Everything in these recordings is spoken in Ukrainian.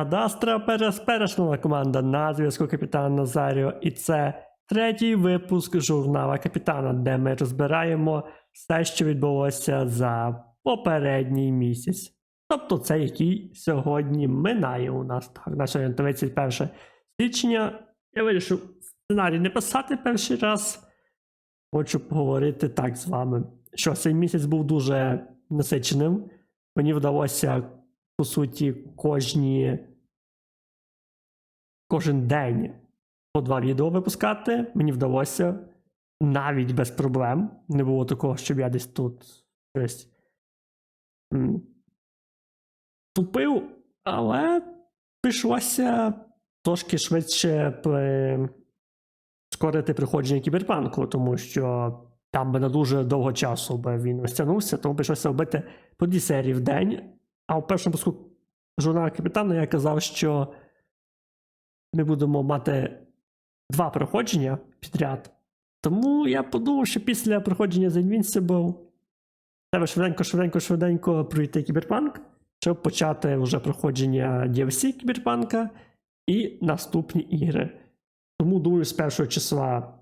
Адастра пересперечнова команда на зв'язку Капітана Назаріо, і це третій випуск журнала Капітана, де ми розбираємо все, що відбулося за попередній місяць. Тобто це який сьогодні минає у нас. Так, на сьогодні 31 січня. Я вирішив сценарій не писати перший раз. Хочу поговорити так з вами. Що цей місяць був дуже насиченим. Мені вдалося, по суті, кожні кожен день по два відео випускати. Мені вдалося навіть без проблем. Не було такого, щоб я десь тут щось тупив, але прийшлося трошки швидше при- скорити приходження кіберпанку, тому що там би на дуже довго часу би він розтягнувся, тому прийшлося робити по дві серії в день. А в першому випуску журналу капітана я казав, що ми будемо мати два проходження підряд. Тому я подумав, що після проходження The Invincible треба швиденько, швиденько, швиденько пройти кіберпанк, щоб почати вже проходження DLC кіберпанка і наступні ігри. Тому думаю, з першого числа,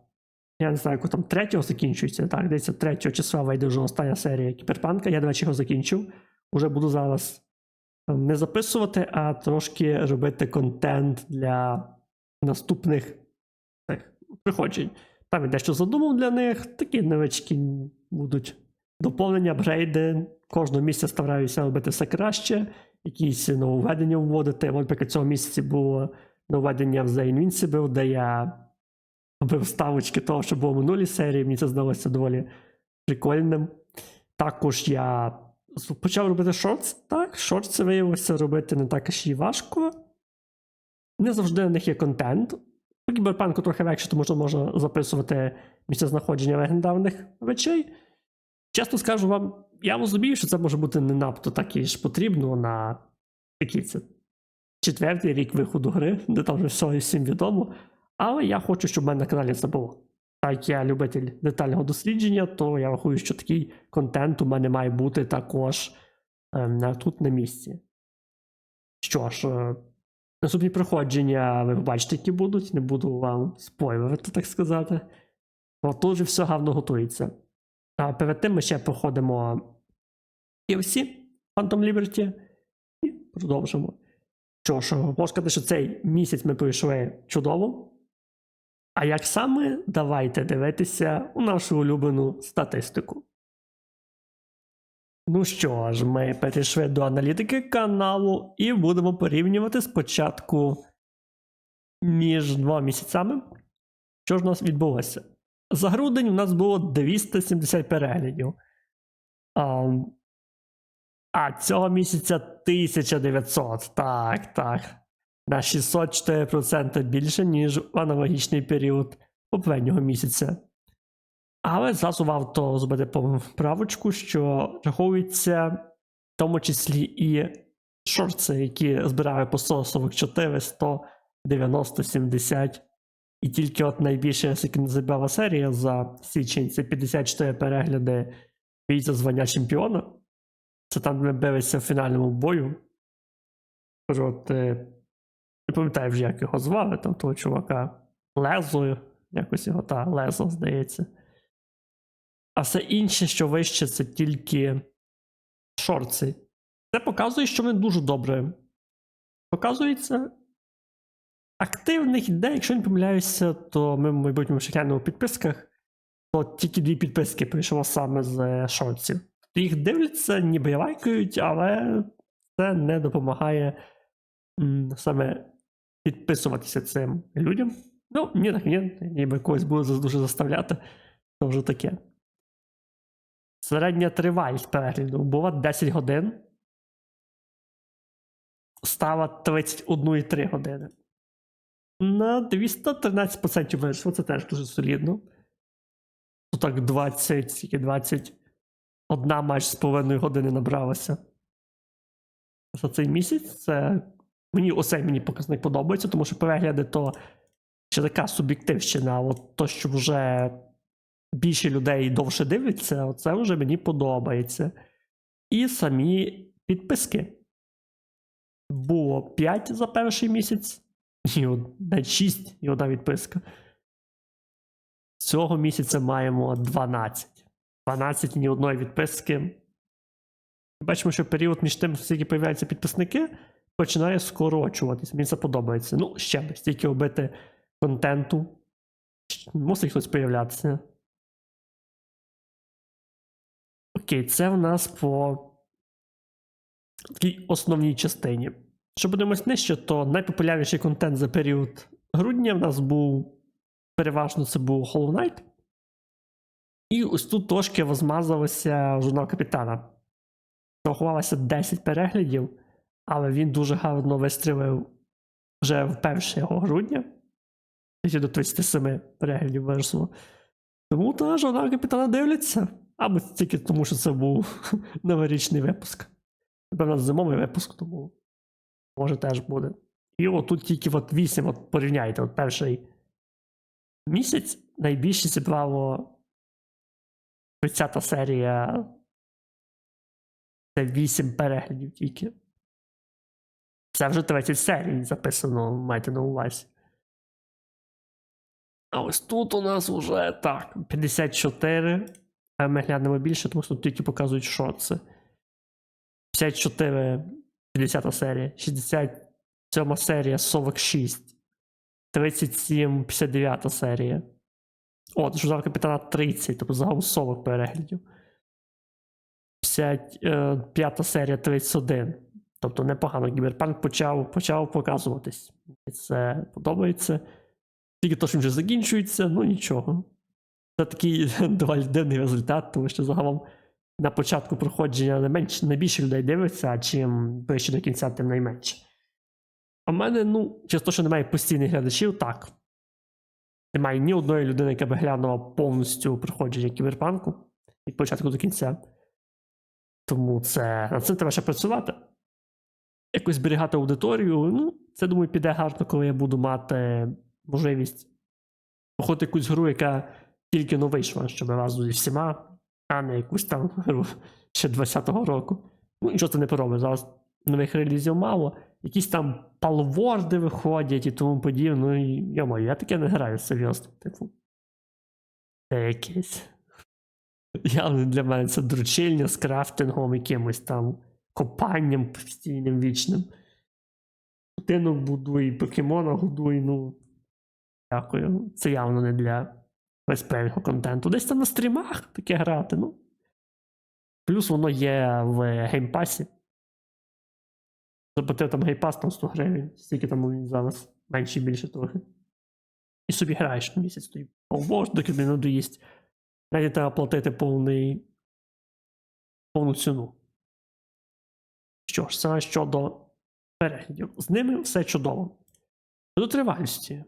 я не знаю, як там третього закінчується. Так, десь 3 числа вийде вже остання серія кіберпанка. Я, до речі, його закінчив. Уже буду зараз ем, не записувати, а трошки робити контент для наступних цих приходжень. Там я дещо задумав для них, такі невеличкі будуть доповнення, апгрейди. Кожного місяця стараюся робити все краще, якісь нововведення вводити. Наприклад, цього місяці було нововведення в The Invincible, де я робив ставочки того, що було в минулій серії. Мені це здалося доволі прикольним. Також я почав робити шортс. Так, шортси виявилося робити не так і важко. Не завжди на них є контент. У кіберпанку трохи легше, тому що можна записувати місце знаходження легендарних речей. Чесно скажу вам, я розумію, що це може бути не надто так і ж потрібно на який це четвертий рік виходу гри, де там вже все і всім відомо. Але я хочу, щоб в мене на каналі це було. Так я любитель детального дослідження, то я рахую, що такий контент у мене має бути також ем, тут на місці. Що ж, е, наступні проходження ви побачите, які будуть, не буду вам спойлерити, так сказати. Бо тут вже все гарно готується. А перед тим ми ще проходимо DLC Phantom Liberty і продовжимо. Що ж, можна сказати, що цей місяць ми пройшли чудово. А як саме, давайте дивитися у нашу улюблену статистику. Ну що ж, ми перейшли до аналітики каналу і будемо порівнювати спочатку між двома місяцями. Що ж у нас відбулося? За грудень у нас було 270 переглядів. А, а цього місяця 1900. Так, так. На 604% більше, ніж в аналогічний період попереднього місяця. Але зразу варто зробити поправочку, що рахується в тому числі і шорти, які збирали по 144, 100, 90, 70. І тільки от найбільше забрала серія за січень це 54 перегляди бій за звання чемпіона. Це там ми билися в фінальному бою. Проти. Не пам'ятаю вже, як його звали, там того чувака. Лезо, якось його та Лезо, здається. А все інше, що вище, це тільки шорти. Це показує, що вони дуже добре. Показується. Активних ідей, якщо не помиляюся, то ми в майбутньому глянемо у підписках, то тільки дві підписки прийшло саме з е, шортів. Їх дивляться, ніби лайкають, але це не допомагає саме підписуватися цим людям. Ну, ні, так ні, ніби когось буде дуже заставляти, то вже таке. Середня тривалість перегляду була 10 годин. Стала 31,3 години. На 213% вийшло, це теж дуже солідно. Ну так 20, скільки 21 майже з половиною години набралося. За цей місяць це. Мені оцей мені показник подобається, тому що перегляди то ще така суб'єктивщина, а от то, що вже більше людей довше дивляться, це вже мені подобається. І самі підписки. було 5 за перший місяць, і навіть 6 і одна відписка. Цього місяця маємо 12. 12 ні одної відписки. Бачимо, що період між тим, скільки появляються підписники, починає скорочуватись. Мені це подобається. Ну, ще би, стільки робити контенту. Мусить хтось появлятися. Окей, це в нас по такій основній частині. Що подивимось нижче, то найпопулярніший контент за період грудня в нас був переважно це був Hollow Knight. І ось тут трошки розмазалося журнал капітана. Рахувалося 10 переглядів, але він дуже гарно вистрілив вже в 1 грудня. До 37 переглядів виросло. Тому та журнал капітана дивляться. Або тільки тому, що це був новорічний випуск. Напевно, зимовий випуск, тому може теж буде. І отут тільки от 8, от порівняйте, от перший місяць найбільше зібрало 30 серія. Це 8 переглядів тільки. Це вже 30 серій записано, майте на увазі. А ось тут у нас вже так, 54. А ми глянемо більше, тому що тут тільки показують, що це. 54, 50 серія, 67 серія, 46, 37, 59 серія. От, журнал капітана 30, тобто загалом 40 переглядів. 55 серія 31. Тобто непогано. Кіберпанк почав, почав показуватись. І це подобається. Тільки то, що вже закінчується, ну нічого. Це такий доволі дивний результат, тому що загалом на початку проходження найменш, найбільше людей дивиться, а чим ближче до кінця, тим найменше. А в мене, ну, через те, що немає постійних глядачів, так. Немає ні одної людини, яка би глянула повністю проходження кіберпанку від початку до кінця. Тому це над цим треба ще працювати. Якось зберігати аудиторію. Ну, це думаю, піде гарно, коли я буду мати можливість проходити якусь гру, яка тільки но вийшла, щоб разу зі всіма, а не якусь там гру ще 20-го року. Ну, нічого це не поробить. Зараз нових релізів мало. Якісь там палворди виходять і тому подібне. Ну, йомо, я таке не граю серйозно. Типу. Це якесь. Явно для мене це дручильня з крафтингом, якимось там копанням постійним вічним. Будинок будуй, покемона годуй, ну. Дякую. Це явно не для безпечного контенту. Десь там на стрімах таке грати, ну. Плюс воно є в геймпасі. Заплатив там геймпас там 100 гривень, стільки там він зараз, менше і більше трохи. І собі граєш місяць тобі. О, доки не надоїсть. Навіть треба платити повний, повну ціну. Що ж, це щодо переглядів. З ними все чудово. До тривалості.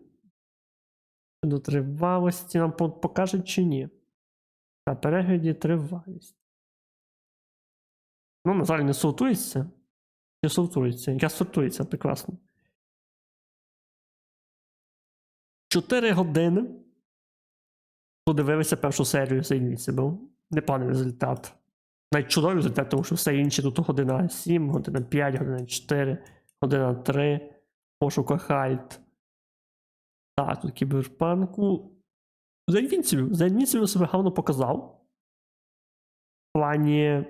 До тривалості нам по- покажуть чи ні. На перегляді тривалість. Ну, на жаль, не сортується. Не сортується. Яка сортується, прекрасно. 4 години. Подивилися першу серію Invincible. Непоганий результат. Навіть чудовий результат, тому що все інше тут година 7, година 5, година 4, година 3, пошука Хальт. Так, тут кіберпанку. За Invincible. За Invincible себе гарно показав. В плані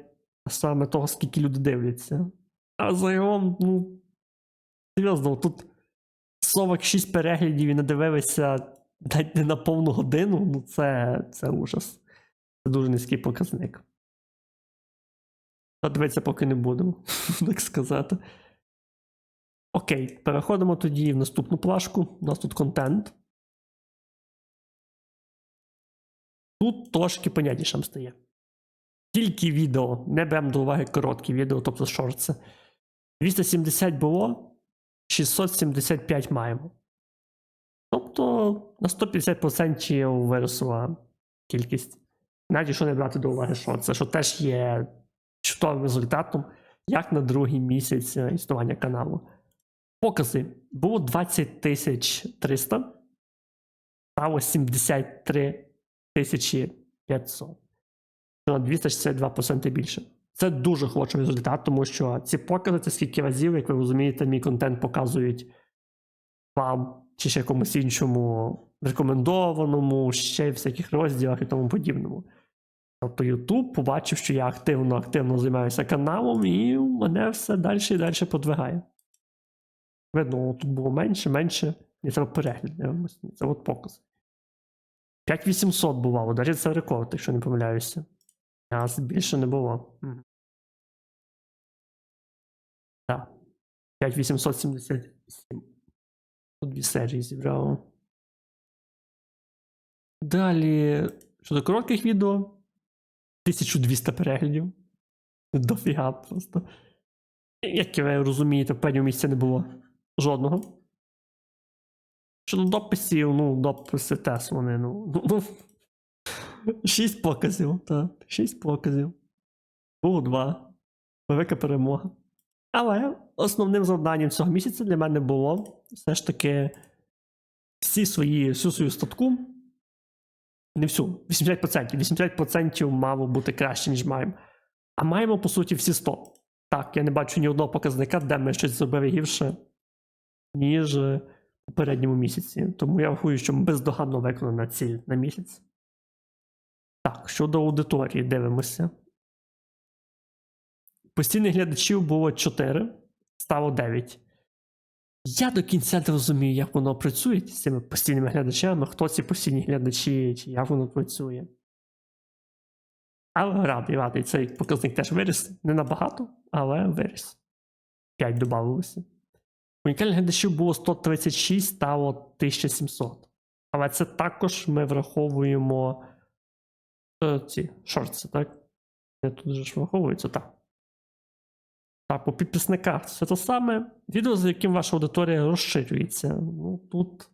саме того, скільки люди дивляться. А загалом, ну. Серйозно, тут 46 переглядів і не дивилися навіть не на повну годину. Ну, це, це ужас. Це дуже низький показник. Та дивитися поки не будемо, так сказати. Окей, переходимо тоді в наступну плашку. У нас тут контент. Тут трошки понятнішим стає. Тільки відео, не беремо до уваги короткі відео, тобто шорти. 270 було, 675 маємо. Тобто на 150% виросла кількість. Навіть якщо не брати до уваги шорти, що теж є чудовим результатом, як на другий місяць е, існування каналу. Покази було 20 300, стало 73 500. Це на 262% більше. Це дуже хороший результат, тому що ці покази це скільки разів, як ви розумієте, мій контент показують вам чи ще комусь іншому рекомендованому, ще в всяких розділах і тому подібному. Тобто YouTube побачив, що я активно активно займаюся каналом, і мене все далі і далі подвигає. Видно, тут було менше, менше. І це перегляд, дивимося. Це от показ. 5800 бувало, навіть це рекорд, якщо не помиляюся. А більше не було. Так. 5877. Тут дві серії зібрало. Далі. Щодо коротких відео. 1200 переглядів. Дофіга просто. Як ви розумієте, в першому місці не було жодного. Щодо дописів, ну, дописи теж вони, ну. ну, Шість показів, так. Шість показів. Було два. Велика перемога. Але основним завданням цього місяця для мене було все ж таки всі свої, всю свою статку. Не всю, 80%. 80% мало бути краще, ніж маємо. А маємо, по суті, всі 100. Так, я не бачу ні одного показника, де ми щось зробили гірше, ніж у попередньому місяці. Тому я рахую, що бездоганно виконана ціль на місяць. Так, щодо аудиторії, дивимося. Постійних глядачів було 4, стало 9. Я до кінця не розумію, як воно працює з цими постійними глядачами, хто ці постійні глядачі, чи як воно працює. Але радий, радий. Цей показник теж виріс. Не набагато, але виріс. 5 додавалося. Унікальних глядачів було 136, стало 1700. Але це також ми враховуємо е, ці шорти, так? Де Тут же ж враховується, так. Так, по підписниках це те саме. Відео, за яким ваша аудиторія розширюється. Ну, тут.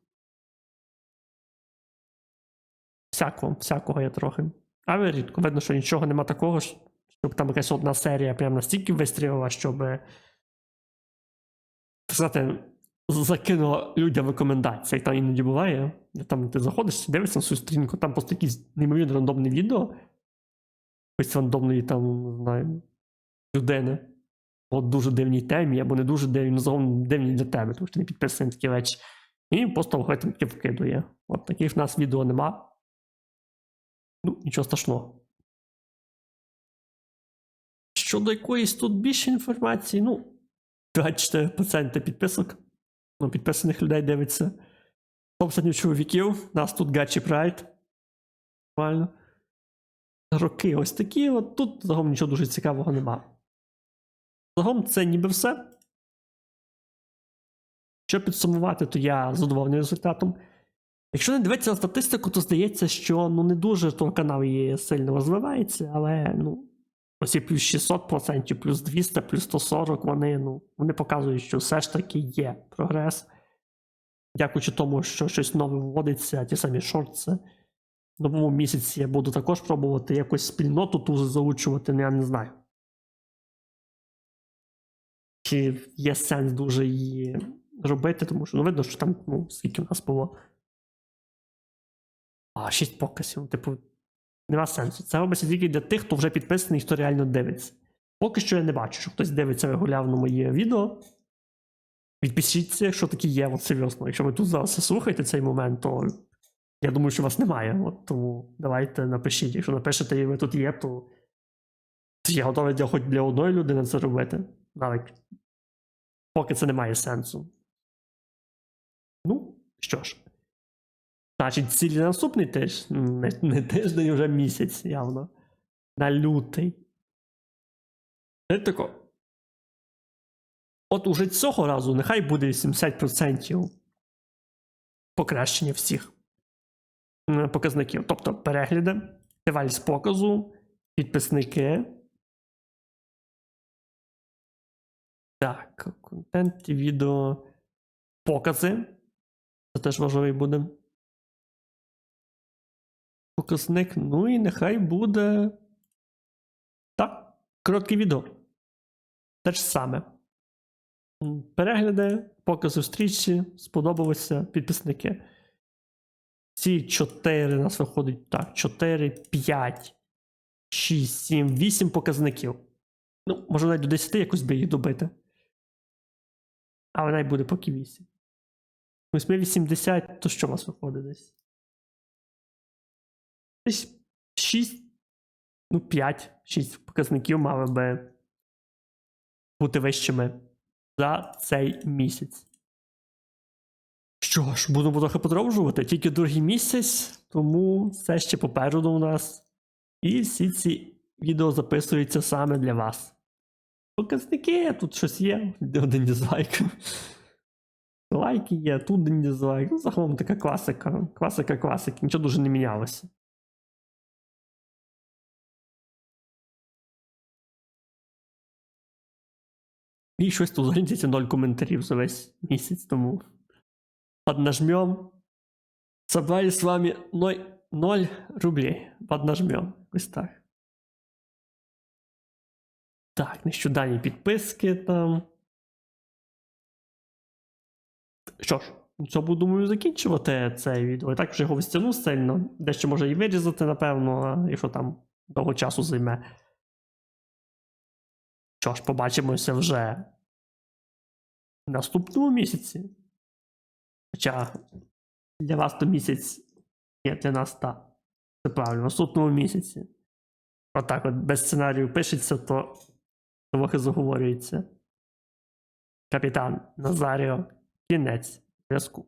Всякого, всякого є трохи. Але рідко видно, що нічого нема такого, щоб там якась одна серія прям настільки вистрілила, щоб. так сказати, закинула людям рекомендації. Там іноді буває. Там ти заходиш, дивишся на свою сторінку, там просто якісь неймовірно рандомне відео. Ось рандомної там, не знаю, людини по дуже дивній темі, або не дуже дивній, ну загалом дивній для тебе, тому що ти не підписаний такі речі. І просто алгоритм таки вкидує. От таких в нас відео нема. Ну, нічого страшного. Щодо якоїсь тут більше інформації, ну, 24% підписок. Ну, підписаних людей дивиться. Топ чоловіків. Нас тут Гачі Прайд. Нормально. Роки ось такі. От тут загалом нічого дуже цікавого нема. Загалом це ніби все. Щоб підсумувати, то я задоволений результатом. Якщо не дивитися на статистику, то здається, що ну не дуже то канал є сильно розвивається, але ну, ось і плюс 600%, плюс 200, плюс 140, вони, ну, вони показують, що все ж таки є прогрес. Дякуючи тому, що щось нове вводиться, ті самі шорти. В новому місяці я буду також пробувати якусь спільноту ту заучувати, ну я не знаю. Чи є сенс дуже її робити, тому що ну, видно, що там, ну, скільки в нас було. А, 6 показів. Типу, нема сенсу. Це робиться тільки для тих, хто вже підписаний, хто реально дивиться. Поки що я не бачу, що хтось дивиться регулярно моє відео. Відпишіться, якщо такі є, от серйозно. Якщо ви тут зараз слухаєте цей момент, то я думаю, що вас немає. От Тому давайте напишіть. Якщо напишете, і ви тут є, то я готовий для хоч для одної людини це робити. Навіть поки це не має сенсу. Ну, що ж. Значить, ціль на наступний тиждень, не, не тиждень, вже місяць явно. На лютий. Тако. От уже цього разу нехай буде 80% покращення всіх показників. Тобто перегляди, тривалість показу, підписники. Контент, відео, покази. Це теж важливий буде. Показник. Ну і нехай буде. Так, коротке відео. Те ж саме. Перегляди, покази в стрічці, сподобалося підписники. Ці 4 у нас виходить так: 4, 5, 6, 7, 8 показників. Ну, може навіть до 10 якось би їх добити. Але навіть буде поки 8. 8,80, то що у вас виходить десь? Десь 6, ну 5, 6 показників мали би бути вищими за цей місяць. Що ж, будемо трохи подовжувати. Тільки другий місяць, тому все ще попереду у нас. І всі ці відео записуються саме для вас. Показники, тут щось є, один дизлайк. Лайки є, тут один дизлайк. Ну, загалом така класика. Класика класики, нічого дуже не мінялося. І щось тут взагалі 0 коментарів за весь місяць, тому поднажмем. Собрали с вами 0, 0 рублей. Поднажмем. Ось так. Так, нещодавні підписки там. Що ж, цьому думаю закінчувати це відео. І так вже його стягну сильно. Дещо може і вирізати, напевно, якщо там довго часу займе. Що ж, побачимося вже в наступному місяці. Хоча для вас то місяць є для нас та. Це правильно, в наступному місяці. Отак от без сценарію пишеться, то трохи заговорюється. Капітан Назаріо. Кінець зв'язку.